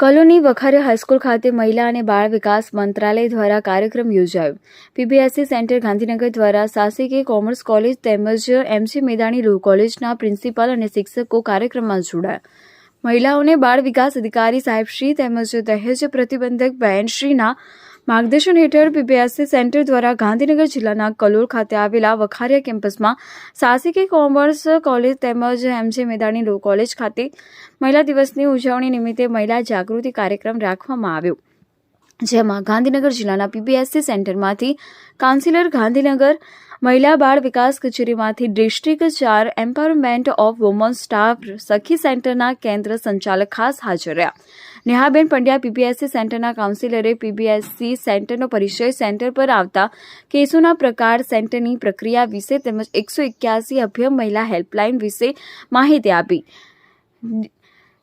કલોની વખારે high school ખાતે મહિલા અને બાળ વિકાસ મંત્રાલય દ્વારા કાર્યક્રમ યોજાયો. પીબીએસસી સેન્ટર ગાંધીનગર દ્વારા સાહસિકી કોમર્સ કોલેજ તેમજ એમસી મેદાણી લો કોલેજના પ્રિન્સિપાલ અને શિક્ષકો કાર્યક્રમમાં જોડાયા. મહિલાઓને બાળ વિકાસ અધિકારી સાહેબશ્રી તેમજ દહેજ પ્રતિબંધક બહેનશ્રીના માર્ગદર્શન હેઠળ પીબીએસસી સેન્ટર દ્વારા ગાંધીનગર જિલ્લાના કલોલ ખાતે આવેલા વખારિયા કેમ્પસમાં સાહસિકી કોમર્સ કોલેજ તેમજ એમજે મેદાની લો કોલેજ ખાતે મહિલા દિવસની ઉજવણી નિમિત્તે મહિલા જાગૃતિ કાર્યક્રમ રાખવામાં આવ્યો. જેમાં ગાંધીનગર જિલ્લાના પીબીએસસી સેન્ટરમાંથી કાઉન્સિલર ગાંધીનગર મહિલા બાળ વિકાસ કચેરીમાંથી ડિસ્ટ્રિક્ટ ચાર empowerment of women staff Sakhi સેન્ટરના કેન્દ્ર સંચાલક ખાસ હાજર રહ્યા. નેહાબેન પંડ્યા પીબીએસસી સેન્ટરના કાઉન્સિલરે પીબીએસસી સેન્ટરનો પરિચય સેન્ટર પર આવતા કેસોના પ્રકાર સેન્ટરની પ્રક્રિયા વિશે તેમજ એકસો એક્યાસી અભ્યમ મહિલા હેલ્પલાઇન વિશે માહિતી આપી.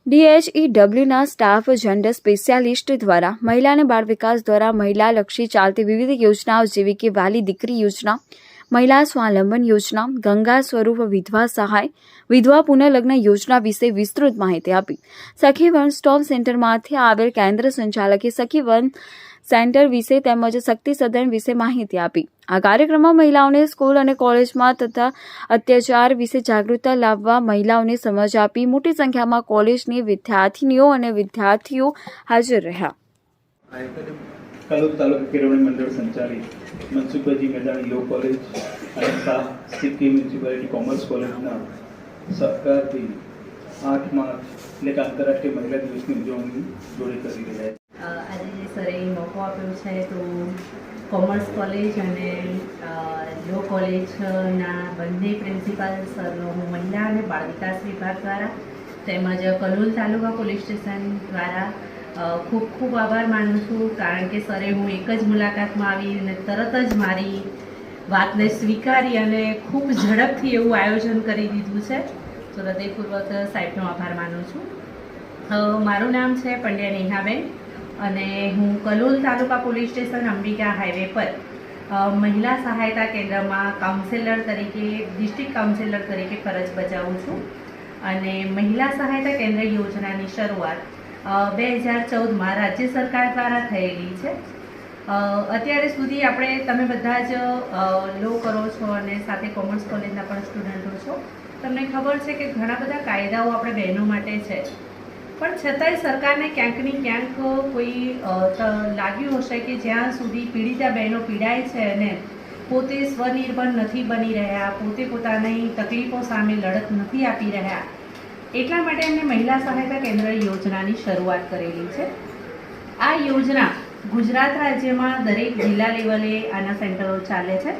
ડીએચઈડબ્લ્યુના સ્ટાફ જેન્ડર સ્પેશિયાલિસ્ટ દ્વારા મહિલા અને બાળ વિકાસ દ્વારા મહિલાલક્ષી ચાલતી વિવિધ યોજનાઓ જેવી કે વાલી દીકરી યોજના મહિલા સ્વાવલંબન યોજના, ગંગા સ્વરૂપ વિધવા સહાય, વિધવા પુનઃલગ્ન યોજના વિશે વિસ્તૃત માહિતી આપી. સખી વન સ્ટોપ સેન્ટરમાંથી આવેલ કેન્દ્ર સંચાલકે સખી વન સેન્ટર વિશે તેમજ શક્તિ સદન વિશે માહિતી આપી. આ કાર્યક્રમમાં મહિલાઓને સ્કૂલ અને કોલેજમાં તથા અત્યાચાર વિશે જાગૃતતા લાવવા મહિલાઓને સમજ આપી મોટી સંખ્યામાં કોલેજની વિદ્યાર્થીનીઓ અને વિદ્યાર્થીઓ હાજર રહ્યા. કલોદ તાલુકા કેળવણી મંડળ સંચાલિત મનસુખભાઈ મેદાણી લો કોલેજ અને શાહ સિક્કિમ મ્યુનિસિપાલિટી કોમર્સ કોલેજના સહકારથી આઠ માર્ચ, એટલે કે આંતરરાષ્ટ્રીય મહિલા દિવસની ઉજવણી જોડે કરી રહ્યા છે. આજે સરે મોકો આપ્યો છે, તો કોમર્સ કોલેજ અને લો કોલેજના બંને પ્રિન્સિપાલ સરનો હું મહિલા અને બાળ વિકાસ વિભાગ દ્વારા તેમજ કલોલ તાલુકા પોલીસ સ્ટેશન દ્વારા ખૂબ ખૂબ આભાર માનું છું, કારણ કે સરે હું એક જ મુલાકાતમાં આવી અને તરત જ મારી વાતને સ્વીકારી અને ખૂબ ઝડપથી એવું આયોજન કરી દીધું છે. તો હૃદયપૂર્વક સાહેબનો આભાર માનું છું. મારું નામ છે પંડ્યા નેહાબેન અને હું Kalol taluka police station, Ambika highway પર મહિલા સહાયતા કેન્દ્રમાં કાઉન્સેલર તરીકે, ડિસ્ટ્રિક્ટ કાઉન્સેલર તરીકે ફરજ બજાવું છું. અને મહિલા સહાયતા કેન્દ્ર યોજનાની શરૂઆત બે હજાર ચૌદમાં રાજ્ય સરકાર દ્વારા થયેલી છે. અત્યારે સુધી આપણે, તમે બધા જ લો કરો છો અને સાથે કોમર્સ કોલેજના પણ સ્ટુડન્ટો છો. તમને ખબર છે કે ઘણા બધા કાયદાઓ આપણે બહેનો માટે છે. પણ છતાંય સરકારને ક્યાંક ને ક્યાંક કોઈ લાગ્યું હશે કે જ્યાં સુધી પીડિતા બહેનો પીડાય છે અને પોતે સ્વનિર્ભર નથી બની રહ્યા, પોતે પોતાની તકલીફો સામે લડત નથી આપી રહ્યા એટલા માટે એમને મહિલા સહાયતા કેન્દ્ર યોજનાની શરૂઆત કરેલી છે. આ યોજના ગુજરાત રાજ્યમાં દરેક જિલ્લા લેવલે આના સેન્ટરો ચાલે છે.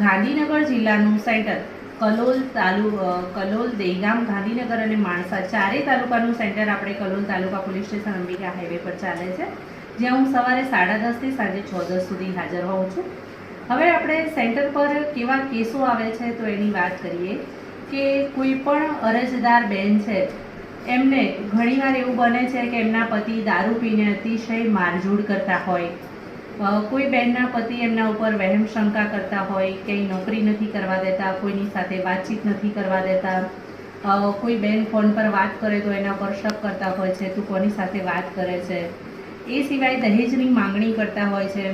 ગાંધીનગર જિલ્લાનું સેન્ટર કલોલ તાલુ કલોલ, દેગામ, ગાંધીનગર અને માણસા ચારેય તાલુકાનું સેન્ટર આપણે Kalol taluka police station Ambika highway પર ચાલે છે, જ્યાં હું સવારે સાડા દસથી સાંજે છ દસ સુધી હાજર હોઉં છું. હવે આપણે સેન્ટર પર કેવા કેસો આવે છે તો એની વાત કરીએ. કે કોઈ પણ અરજદાર બેન છે, એમને ઘણીવાર એવું બને છે કે એમના પતિ દારૂ પીને અતિશય મારઝૂડ કરતા હોય. કોઈ બહેનના પતિ એમના ઉપર વહેમ શંકા કરતા હોય ક્યાંય નોકરી નથી કરવા દેતા, કોઈની સાથે વાતચીત નથી કરવા દેતા. કોઈ બેન ફોન પર વાત કરે તો એના પર શક કરતા હોય છે, તું કોની સાથે વાત કરે છે? એ સિવાય દહેજની માંગણી કરતા હોય છે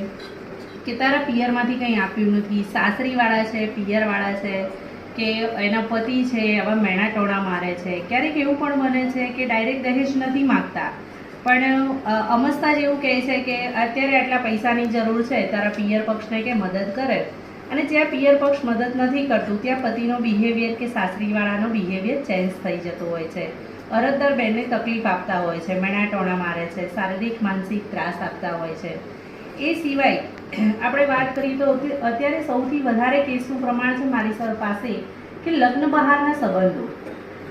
કે તારા પિયરમાંથી કંઈ આપ્યું નથી, સાસરીવાળા છે, પિયરવાળા છે કે એના પતિ છે, આવા મેણા ટોણા મારે છે. ક્યારેક એવું પણ બને છે કે ડાયરેક્ટ દહેજ નથી માગતા. પણ અમસ્તા જ એવું કહે છે કે અત્યારે આટલા પૈસાની જરૂર છે, તારા પિયર પક્ષને કે મદદ કરે. અને જ્યાં પિયર પક્ષ મદદ નથી કરતું, ત્યાં પતિનો બિહેવિયર કે સાસરીવાળાનો બિહેવિયર ચેન્જ થઈ જતો હોય છે. અરજદાર બેનને તકલીફ આપતા હોય છે, મેણા ટોણા મારે છે, શારીરિક, માનસિક ત્રાસ આપતા હોય છે. એ સિવાય, આપણે વાત કરીએ તો અત્ય- અત્યારે સૌથી વધારે કેસનું પ્રમાણ છે મારી સર પાસે, કે લગ્ન બહારના સંબંધો.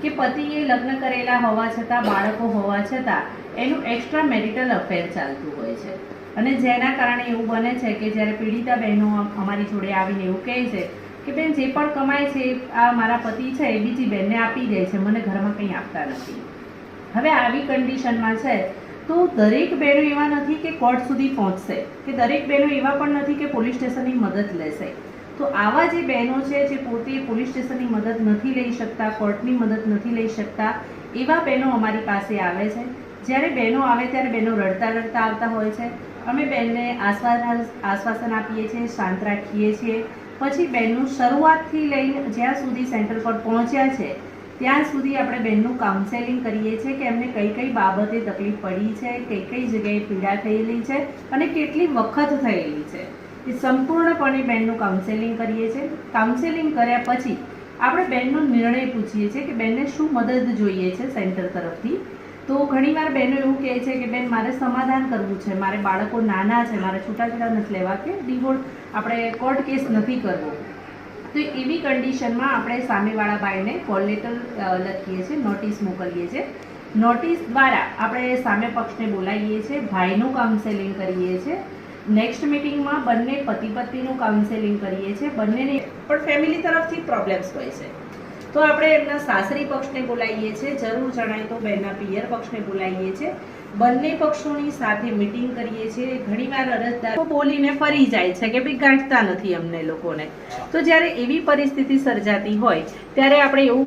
કે પતિએ લગ્ન કરેલા હોવા છતાં, બાળકો હોવા છતાં, એનું એક્સ્ટ્રા મેરિટલ અફેર ચાલતું હોય છે. અને જેના કારણે એવું બને છે કે જ્યારે પીડિતા બહેનો અમારી જોડે આવીને એવું કહે છે કે, બેન, જે પણ કમાય છે, આ મારા પતિ છે, એ બીજી બહેનને આપી દે છે, મને ઘરમાં કંઈ આપતા નથી. હવે આવી કન્ડિશનમાં છે તો દરેક બહેનો એવા નથી કે કોર્ટ સુધી પહોંચશે, કે દરેક બહેનો એવા પણ નથી કે પોલીસ સ્ટેશનની મદદ લેશે. તો આવા જે બહેનો છે જે પોતે પોલીસ સ્ટેશનની મદદ નથી લઈ શકતા, કોર્ટની મદદ નથી લઈ શકતા, એવા બહેનો અમારી પાસે આવે છે. જ્યારે બહેનો આવે ત્યારે બહેનો રડતા રડતા આવતા હોય છે. અમે બેનને આશ્વાસન આશ્વાસન આપીએ છીએ, શાંત રાખીએ છીએ. પછી બેનનું શરૂઆતથી લઈને જ્યાં સુધી સેન્ટર પર પહોંચ્યા છે ત્યાં સુધી આપણે બેનનું કાઉન્સેલિંગ કરીએ છીએ કે એમને કઈ કઈ બાબતે તકલીફ પડી છે, કઈ કઈ જગ્યાએ પીડા થયેલી છે અને કેટલી વખત થયેલી છે. એ સંપૂર્ણપણે બેનનું કાઉન્સેલિંગ કરીએ છીએ. કાઉન્સેલિંગ કર્યા પછી આપણે બેનનો નિર્ણય પૂછીએ છીએ કે બેનને શું મદદ જોઈએ છે સેન્ટર તરફથી. તો ઘણીવાર બહેનો એવું કહે છે કે, બેન, મારે સમાધાન કરવું છે. મારે બાળકો નાના છે. મારે છૂટાછેડા નથી લેવા કે, ડિવોર્સ આપણે કોર્ટ કેસ નથી કરવો. તો એવી કન્ડિશનમાં આપણે સામેવાળા ભાઈને કોલ લેટર લખીએ છીએ નોટિસ મોકલીએ છીએ. નોટિસ દ્વારા આપણે સામે પક્ષને બોલાવીએ છીએ, ભાઈનું કાઉન્સેલિંગ કરીએ છીએ. નેક્સ્ટ મિટિંગમાં બંને પતિ પત્નીનું કાઉન્સેલિંગ કરીએ છીએ. બંનેને પણ ફેમિલી તરફથી પ્રોબ્લેમ્સ હોય છે. તો આપણે એમના સાસરી પક્ષને બોલાવીએ છીએ. જરૂર જણાય તો બેનના પિયર પક્ષને બોલાવીએ છીએ. બંને પક્ષોની સાથે મિટિંગ કરીએ છીએ. ઘણીવાર અરજદાર બોલીને ફરી જાય છે કે ભાઈ ગાંઠતા નથી અમને લોકોને. તો જ્યારે એવી પરિસ્થિતિ સર્જાતી હોય, ત્યારે આપણે એવું